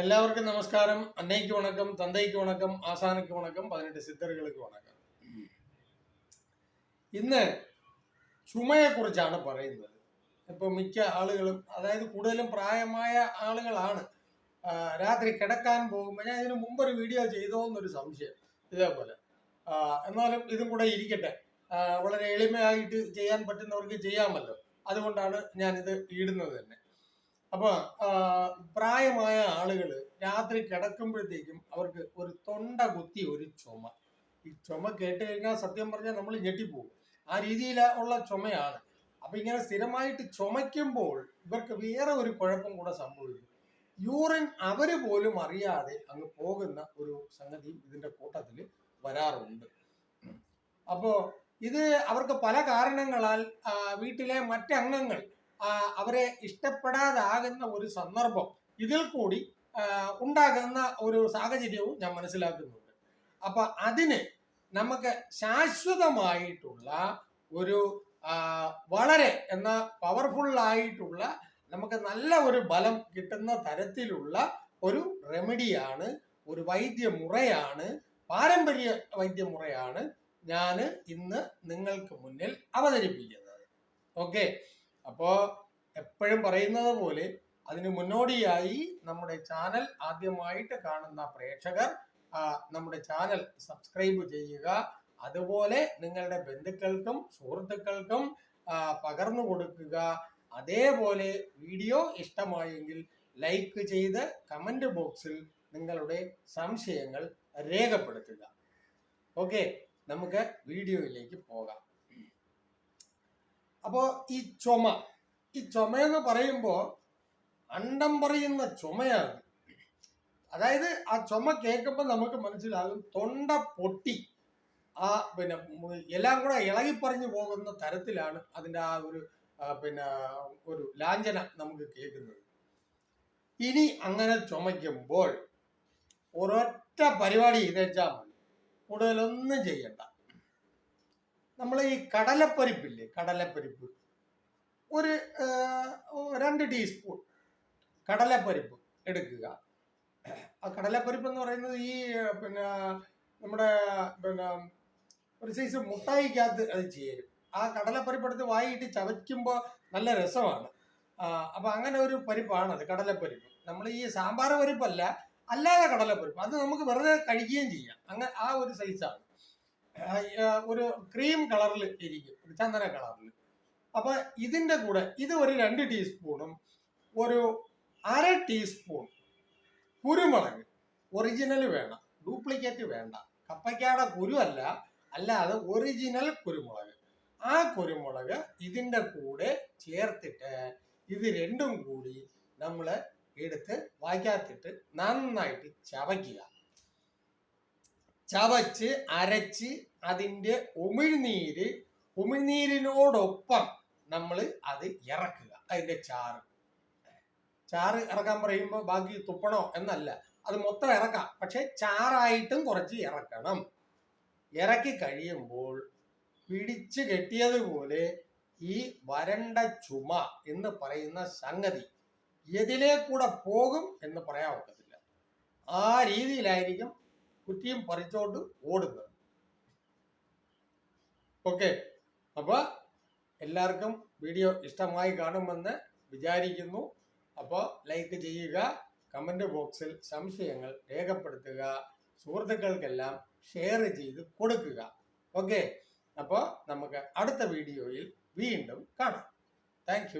എല്ലാവർക്കും നമസ്കാരം. അന്നയ്ക്ക് വണക്കം തന്തയ്ക്ക് വണക്കം ആസാനയ്ക്ക് വണക്കം പതിനെട്ട് സിദ്ധറുകൾക്ക് വണക്കം. ഇന്ന് ചുമയെക്കുറിച്ചാണ് പറയുന്നത്. ഇപ്പൊ മിക്ക ആളുകളും അതായത് കൂടുതലും പ്രായമായ ആളുകളാണ് രാത്രി കിടക്കാൻ പോകുമ്പോൾ ഞാൻ ഇതിനു മുമ്പ് ഒരു വീഡിയോ ചെയ്തോ എന്നൊരു സംശയം ഇതേപോലെ. എന്നാലും ഇതും കൂടെ ഇരിക്കട്ടെ. വളരെ എളിമയായിട്ട് ചെയ്യാൻ പറ്റുന്നവർക്ക് ചെയ്യാമല്ലോ. അതുകൊണ്ടാണ് ഞാനിത് ഇടുന്നത് തന്നെ. അപ്പോൾ പ്രായമായ ആളുകൾ രാത്രി കിടക്കുമ്പോഴത്തേക്കും അവർക്ക് ഒരു തൊണ്ട കുത്തി ഒരു ചുമ. ഈ ചുമ കേട്ട് കഴിഞ്ഞാൽ സത്യം പറഞ്ഞാൽ നമ്മൾ ഞെട്ടിപ്പോകും ആ രീതിയിൽ ഉള്ള ചുമയാണ്. അപ്പൊ ഇങ്ങനെ സ്ഥിരമായിട്ട് ചുമയ്ക്കുമ്പോൾ ഇവർക്ക് വേറെ ഒരു കുഴപ്പം കൂടെ സംഭവിക്കും. യൂറിൻ അവർ പോലും അറിയാതെ അങ്ങ് പോകുന്ന ഒരു സംഗതി ഇതിന്റെ കൂട്ടത്തിൽ വരാറുണ്ട്. അപ്പോ ഇത് അവർക്ക് പല കാരണങ്ങളാൽ വീട്ടിലെ മറ്റംഗങ്ങൾ അവരെ ഇഷ്ടപ്പെടാതാകുന്ന ഒരു സന്ദർഭം ഇതിൽ കൂടി ഉണ്ടാകുന്ന ഒരു സാഹചര്യവും ഞാൻ മനസ്സിലാക്കുന്നുണ്ട്. അപ്പൊ അതിന് നമുക്ക് ശാശ്വതമായിട്ടുള്ള ഒരു വളരെ എന്ന പവർഫുൾ ആയിട്ടുള്ള നമുക്ക് നല്ല ഒരു ബലം കിട്ടുന്ന തരത്തിലുള്ള ഒരു റെമഡിയാണ് ഒരു വൈദ്യമുറയാണ് പാരമ്പര്യ വൈദ്യമുറയാണ് ഞാൻ ഇന്ന് നിങ്ങൾക്ക് മുന്നിൽ അവതരിപ്പിക്കുന്നത്. ഓക്കെ അപ്പോ എപ്പോഴും പറയുന്നത് പോലെ അതിന് മുന്നോടിയായി നമ്മുടെ ചാനൽ ആദ്യമായിട്ട് കാണുന്ന പ്രേക്ഷകർ നമ്മുടെ ചാനൽ സബ്സ്ക്രൈബ് ചെയ്യുക. അതുപോലെ നിങ്ങളുടെ ബന്ധുക്കൾക്കും സുഹൃത്തുക്കൾക്കും പകർന്നു കൊടുക്കുക. അതേപോലെ വീഡിയോ ഇഷ്ടമായെങ്കിൽ ലൈക്ക് ചെയ്ത് കമന്റ് ബോക്സിൽ നിങ്ങളുടെ സംശയങ്ങൾ രേഖപ്പെടുത്തുക. ഓക്കെ നമുക്ക് വീഡിയോയിലേക്ക് പോകാം. അപ്പോ ഈ ചുമ ഈ എന്ന് പറയുമ്പോ അണ്ടം പറയുന്ന ചുമയാണ്. അതായത് ആ ചുമ കേൾക്കുമ്പോൾ നമുക്ക് മനസ്സിലാകും തൊണ്ട പൊട്ടി. ആ പിന്നെ എല്ലാം കൂടെ ഇളകിപ്പറഞ്ഞു പോകുന്ന തരത്തിലാണ് അതിന്റെ ആ ഒരു പിന്നെ ഒരു ലാഞ്ചന നമുക്ക് കേൾക്കുന്നത്. ഇനി അങ്ങനെ ചുമയ്ക്കുമ്പോൾ ഒരൊറ്റ പരിപാടി ചെയ്തേച്ചാൽ മതി. കൂടുതലൊന്നും ചെയ്യണ്ട. നമ്മൾ ഈ കടലപ്പരിപ്പില്ലേ? കടലപ്പരിപ്പ്. ഒരു രണ്ട് ടീസ്പൂൺ കടലപ്പരിപ്പ് എടുക്കുക. ആ കടലപ്പരിപ്പ് എന്ന് പറയുന്നത് ഈ പിന്നെ നമ്മുടെ പിന്നെ ഒരു സൈസ് മുട്ടായിക്കകത്ത് അത് ചേരും ആ കടലപ്പരിപ്പ് എടുത്ത് വായിട്ട് ചവയ്ക്കുമ്പോൾ നല്ല രസമാണ്. അപ്പൊ അങ്ങനെ ഒരു പരിപ്പാണത് കടലപ്പരിപ്പ്. നമ്മൾ ഈ സാമ്പാർ പരിപ്പല്ല അല്ലാതെ കടലപ്പരിപ്പ്. അത് നമുക്ക് വെറുതെ കഴിക്കുകയും ചെയ്യാം. അങ്ങനെ ആ ഒരു സൈസാണ് ഒരു ക്രീം കളറിൽ ഇരിക്കും ഒരു ചന്ദന കളറിൽ അപ്പൊ ഇതിന്റെ കൂടെ ഇത് ഒരു രണ്ട് ടീസ്പൂണും ഒരു അര ടീസ്പൂൺ കുരുമുളക്. ഒറിജിനൽ വേണം ഡ്യൂപ്ലിക്കേറ്റ് വേണ്ട. കപ്പയ്ക്കാടെ കുരുവല്ല അല്ലാതെ ഒറിജിനൽ കുരുമുളക്. ആ കുരുമുളക് ഇതിന്റെ കൂടെ ചേർത്തിട്ട് ഇത് രണ്ടും കൂടി നമ്മൾ എടുത്ത് വായിക്കാത്തിട്ട് നന്നായിട്ട് ചവയ്ക്കുക. ചവച്ച് അരച്ച് അതിന്റെ ഉമിഴ്നീര് ഉമിഴ്നീരിനോടൊപ്പം നമ്മൾ അത് ഇറക്കുക. അതിന്റെ ചാറ്. ചാറ് ഇറക്കാൻ പറയുമ്പോൾ ബാക്കി തുപ്പണോ എന്നല്ല. അത് മൊത്തം ഇറക്കാം. പക്ഷെ ചാറായിട്ടും കുറച്ച് ഇറക്കണം. ഇറക്കി കഴിയുമ്പോൾ പിടിച്ചു കെട്ടിയതുപോലെ ഈ വരണ്ട ചുമ എന്ന് പറയുന്ന സംഗതി എതിലേ കൂടെ പോകും എന്ന് പറയാൻ ഒക്കത്തില്ല. ആ രീതിയിലായിരിക്കും കുറ്റിയും പറിച്ചോണ്ട് ഓടുന്നത്. ഓക്കെ അപ്പൊ എല്ലാവർക്കും വീഡിയോ ഇഷ്ടമായി കാണുമെന്ന് വിചാരിക്കുന്നു. അപ്പോൾ ലൈക്ക് ചെയ്യുക കമന്റ് ബോക്സിൽ സംശയങ്ങൾ രേഖപ്പെടുത്തുക സുഹൃത്തുക്കൾക്കെല്ലാം ഷെയർ ചെയ്ത് കൊടുക്കുക. ഓക്കെ അപ്പോൾ നമുക്ക് അടുത്ത വീഡിയോയിൽ വീണ്ടും കാണാം. താങ്ക്